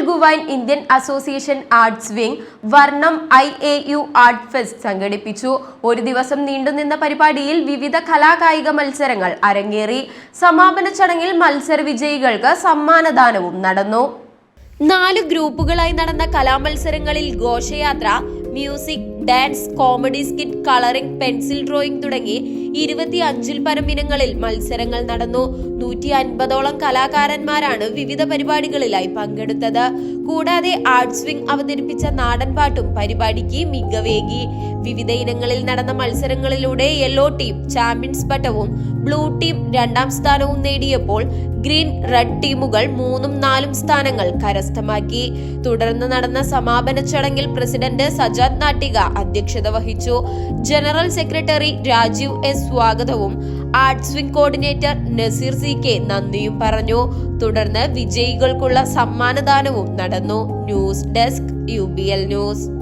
ഗുവൈൻ Indian association arts wing Varnam I A U art fest സംഘടിപ്പിച്ചു. ഒരു ദിവസം നീണ്ടുനിന്ന പരിപാടിയിൽ വിവിധ കലാകായിക മത്സരങ്ങൾ അരങ്ങേറി. സമാപന ചടങ്ങിൽ മത്സര വിജയികൾക്ക് സമ്മാനദാനവും നടന്നു. നാല് ഗ്രൂപ്പുകളായി നടന്ന കലാമത്സരങ്ങളിൽ ഘോഷയാത്ര music dance comedy skit colouring pencil drawing തുടങ്ങി ഇരുപത്തി അഞ്ചിൽ പരം ഇനങ്ങളിൽ മത്സരങ്ങൾ നടന്നു. നൂറ്റി അൻപതോളം കലാകാരന്മാരാണ് വിവിധ പരിപാടികളിലായി പങ്കെടുത്തത്. കൂടാതെ ആർട്സ് വിംഗ് അവതരിപ്പിച്ച നാടൻപാട്ടും പരിപാടിക്ക് മികവേകി. വിവിധ ഇനങ്ങളിൽ നടന്ന മത്സരങ്ങളിലൂടെ യെല്ലോ ടീം ചാമ്പ്യൻസ് പട്ടവും ബ്ലൂ ടീം രണ്ടാം സ്ഥാനവും നേടിയപ്പോൾ ഗ്രീൻ റെഡ് ടീമുകൾ മൂന്നും നാലും സ്ഥാനങ്ങൾ കരസ്ഥമാക്കി. തുടർന്ന് നടന്ന സമാപന ചടങ്ങിൽ പ്രസിഡന്റ് സജാദ് നാട്ടിക അധ്യക്ഷത വഹിച്ചു. ജനറൽ സെക്രട്ടറി രാജീവ് എസ് സ്വാഗതവും arts wing coordinator Naseer C K നന്ദിയും പറഞ്ഞു. തുടർന്ന് വിജയികൾക്കുള്ള സമ്മാനദാനവും നടന്നു. News desk U news.